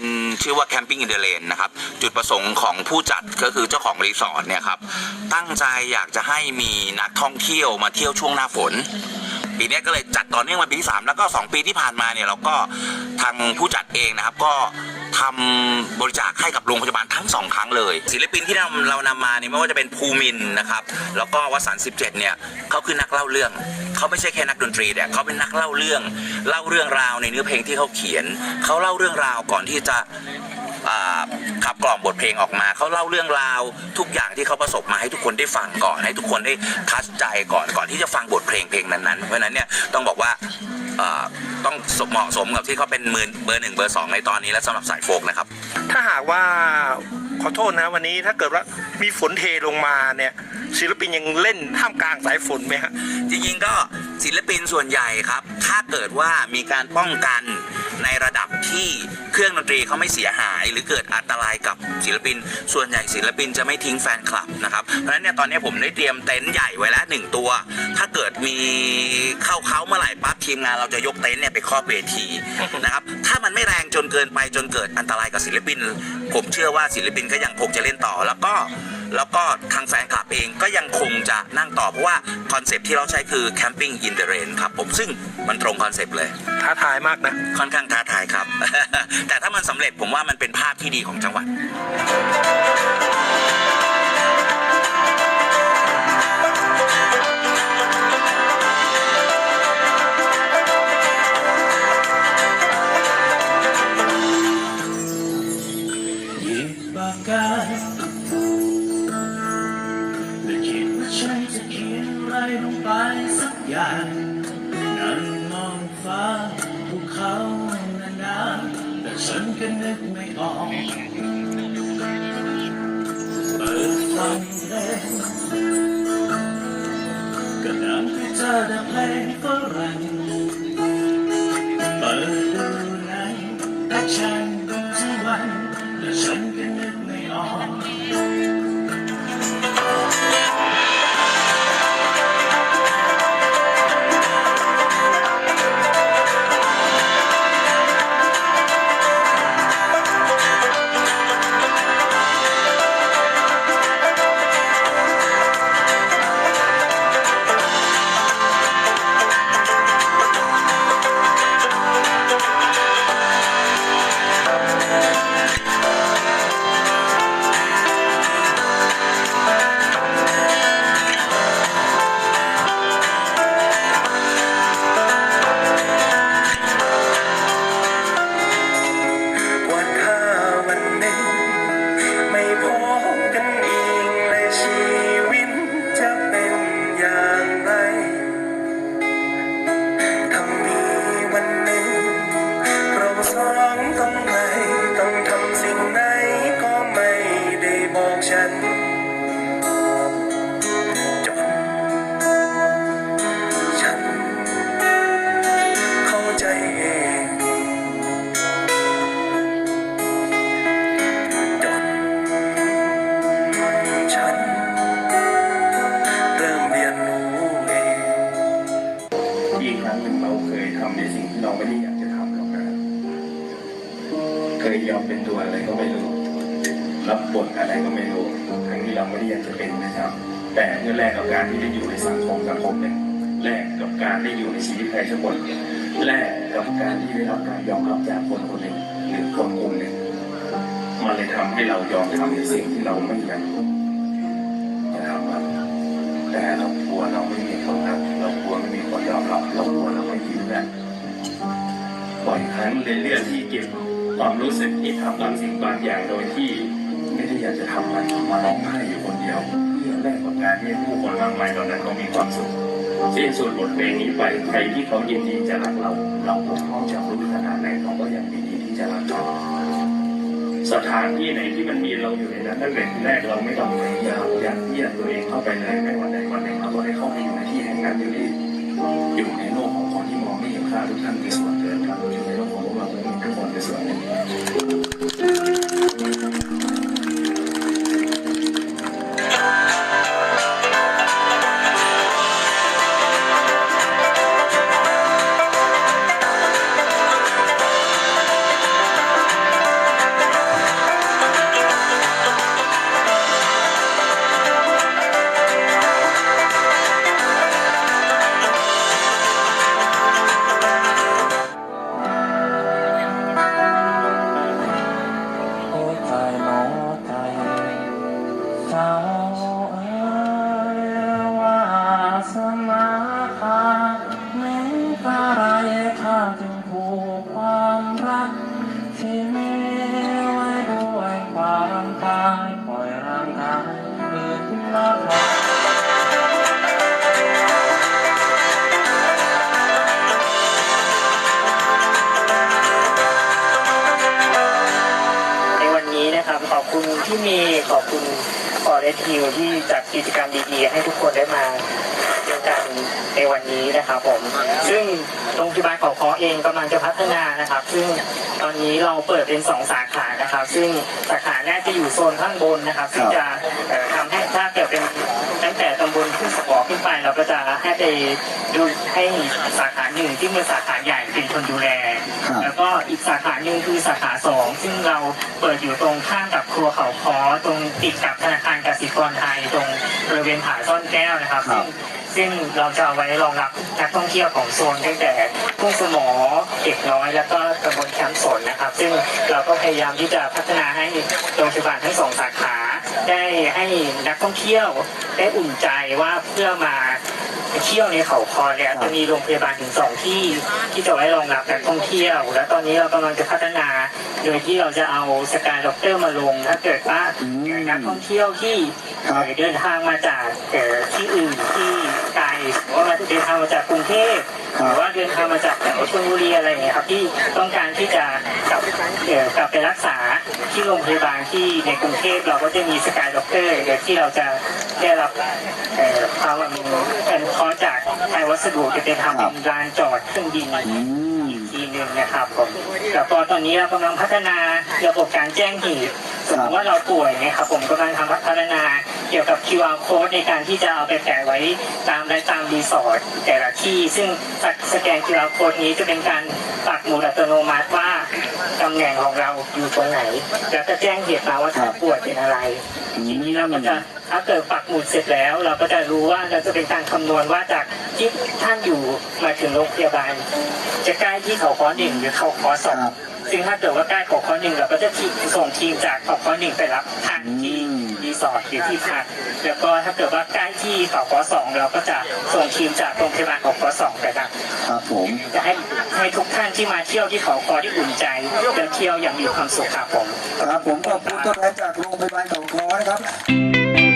เป็นชื่อว่าแคมปิ้งอินเดเลนนะครับ จุดประสงค์ของผู้จัดก็คือเจ้าของรีสอร์ทเนี่ยครับตั้งใจอยากจะให้มีนักท่องเที่ยวมาเที่ยวช่วงหน้าฝนปีนี้ก็เลยจัดต่อเนื่องมาปีที่ 3 แล้วก็ 2 ปีที่ผ่านมาเนี่ยเราก็ทางผู้จัดเองนะครับก็ทำ บริจาคให้กับโรงพยาบาลทั้งสองครั้งเลย ศิลปินที่เราเรานำมาเนี่ยไม่ว่าจะเป็นภูมินนะครับแล้วก็วสันต์17 เนี่ยเขาคือนักเล่าเรื่องเขาไม่ใช่แค่นักดนตรีแต่เขาเป็นนักเล่าเรื่อง เล่าเรื่องราวในเนื้อเพลงที่เขาเขียนเขาเล่าเรื่องราวก่อนที่จะขับกล่อมบทเพลงออกมาเขาเล่าเรื่องราวทุกอย่างที่เขาประสบมาให้ทุกคนได้ฟังก่อนให้ทุกคนได้ทัชใจก่อนก่อนที่จะฟังบทเพลงเพลงนั้นๆ เพราะนั้นเนี่ยต้องบอกว่าอ่าต้องเหมาะสมกับที่เขาเป็นมือเบอร์หนึ่งเบอร์สองในตอนนี้และสำหรับสายโฟกนะครับ ถ้าหากว่าขอโทษนะวันนี้ถ้าเกิดว่ามีฝนเทลงมาเนี่ยศิลปินยังเล่นท่ามกลางสายฝนไหมฮะจริงๆก็ศิลปินส่วนใหญ่ครับ ถ้าเกิดว่ามีการป้องกัน ในระดับที่เครื่องดนตรีเขาไม่เสียหาย หรือเกิดอันตรายกับศิลปิน ส่วนใหญ่ศิลปินจะไม่ทิ้งแฟนคลับนะครับเพราะฉะนั้นเนี่ยตอนนี้ผมได้เตรียมเต็นท์ใหญ่ไว้แล้วหนึ่งตัว ถ้าเกิดมีเข้าเขาเมื่อไหร่ปั๊บทีมงานเราจะยกเต็นท์เนี่ยไปครอบเวทีนะครับถ้ามันไม่แรงจนเกินไปจนเกิดอันตรายกับศิลปิน ผมเชื่อว่าศิลปินก็ยังคงจะเล่นต่อแล้วก็แล้วก็ทางแฟนคลับ เองก็ยังคงจะนั่งต่อเพราะว่าคอนเซปต์ที่เราใช้คือ camping in the rain ครับผมซึ่งมันตรงคอนเซปต์เลย ท้าทายมากนะ ค่อนข้างท้าทายครับ แต่ถ้ามันสำเร็จผมว่ามันเป็นภาพที่ดีของจังหวัด ก็นึกไม่ออกเปิดฟังเพลงก็ดังที่เธอแต่เพลง เคยยอมเป็นตัวอะไรก็ไม่รู้รับบทอะไรก็ไม่รู้ทั้งที่เราไม่ได้อยากจะเป็นนะครับ แต่เมื่อแลกกับการที่ได้อยู่ในสังคมสังคมหนึ่งแลกกับการได้อยู่ในชีวิตใครสักคนแลกกับการที่ได้รับการยอมรับจากคนคนหนึ่งหรือคนกลุ่มหนึ่งมันเลยทำให้เรายอมทำในสิ่งที่เราไม่อยากจะทำครับแต่เรากลัวเราไม่มีคนรักเรากลัวไม่มีคนยอมรับเรากลัวเราไม่ดีแล้บ่อยครั้งเลยเลือกที่เก็บ ความรู้สึกที่ทำบางสิ่งบางอย่างโดยที่ไม่ได้อยากจะทำมันมาร้องไห้อยู่คนเดียวเพื่อแลกกับการที่ผู้คนมากมายเหล่านั้นเขามีความสุขสิ้นสุดบทเพลงนี้ไปใครที่เขายินดีจะรักเรา เราก็พร้อมจะรู้ขนาดไหนเขาก็ยังยินดีที่จะรักเราสถานที่ไหนที่มันมีเราอยู่ในนั้นตั้งแต่แรกเราไม่ต้องพยายามยัดเยียดตัวเองเข้าไปเลยในวันใดวันหนึ่งเราก็ได้เข้าไปอยู่ในที่แห่งนั้นอยู่ดี อยู่ในโลกของคนที่มองไม่เห็นค่าทุกท่านมีส่วนเกินครับอยู่ในโลกของพวกเราทุกคนทุกคนเป็นส่วนหนึ่ง คุณที่มีขอบคุณออร์เรสทิวที่จัดกิจกรรมดีๆ ให้ทุกคนได้มาเจอกันในวันนี้นะครับผม ซึ่งโรงพยาบาลของคอเองกำลังจะพัฒนานะครับ ซึ่งตอนนี้เราเปิดเป็นสองสาขานะครับ ซึ่งสาขาแรกจะอยู่โซนข้างบนนะครับ ซึ่งจะเอ่อทำให้ถ้าเกิดเป็นตั้งแต่ตำบลขึ้ นสปอร์ขึ้นไปเราก็จะให้ไปดูให้สาขาหนึ่งที่เป็นสาขาใหญ่เป็นคนดูแล ครับแล้วก็อีกสาขาหนึ่งคือสาขาสองซึ่งเราเปิดอยู่ตรงข้ามกับครัวเขาคอตรงติดกับธนาคารกสิกรไทยตรงบริเวณผาซ่อนแก้วนะครับ ครัซึ่บงซึ่งเราจะเอาไว้รองรับนักท่องเที่ยวของโซนตั้งแต่ทุ่งสมอเด็กน้อยแล้วก็ตำบลแคมป์สนนะครับ ซึ่งเราก็พยายามที่จะพัฒนาให้โรงพยาบาลทั้งสองสาขา ได้ให้นักท่องเที่ยวได้อุ่นใจว่าเพื่อมาเที่ยวในเขาคอเนี่ยจะมีโรงพยาบาลถึงสองที่ที่จะไว้รองรับนักท่องเที่ยว และตอนนี้เรากำลังจะพัฒนาโดยที่เราจะเอาสกายด็อกเตอร์มาลง ถ้าเกิดว่าอืมนักท่องเที่ยวที่ครับเดินทางมาจากเอ่อที่อื่นที่ ไกลหรือว่ามาเดินทางมาจากกรุงเทพครับหรือว่าเดินทางมาจากแถวชลบุรีอะไรอย่างเงี้ยครับที่ต้องการที่จะกลับเอ่อกลับไปรักษาที่โรงพยาบาลที่ในกรุงเทพเราก็จะมีสกายด็อกเตอร์เดี๋ยวที่เราจะได้รับเอ่อความอนุเคราะห์จากไทยวัสดุจะเป็นทำเป็นลานจอดเครื่องบินอืมอีกทีหนึ่งนะครับผมแล้วก็ตอนนี้เรากำลังพัฒนาระบบการแจ้งเหตุสมมติว่าเราป่วยนะครับผมกำลังทำพัฒนา เกี่ยวกับ QR code ในการที่จะเอาไปแปะไว้ตามและตามรีสอร์ทแต่ละที่ ซึ่งสแกน QR code นี้จะเป็นการปักหมุดอัตโนมัติว่าตำแหน่งของเราอยู่ตรงไหน แล้วก็แจ้งเหตุมาว่าท่านป่วยเป็นอะไรทีนี้เราก็จะถ้าเกิดปักหมุดเสร็จแล้ว เราก็จะรู้ว่าเราจะเป็นการคำนวณว่าจากที่ท่านอยู่มาถึงโรงพยาบาล จะใกล้ที่เขาคอหนึ่งหรือเขาคอสองครับซึ่งถ้าเกิดว่าใกล้เขาคอหนึ่งเราก็จะทีส่งทีมจากเขาคอหนึ่งไปรับท่านที่อืมรี สอร์ทหรือที่พักแล้วก็ถ้าเกิดว่าใกล้ที่เขาคอสองเราก็จะส่งทีมจากโรงพยาบาลเขาคอสองไปรับครับผมจะให้ให้ทุกท่านที่มาเที่ยวที่เขาคอที่อุ่นใจและเที่ยวอย่างมีความสุขครับผมครับผมขอบคุณตัวแทนจากโรงพยาบาลเขาคอนะครับ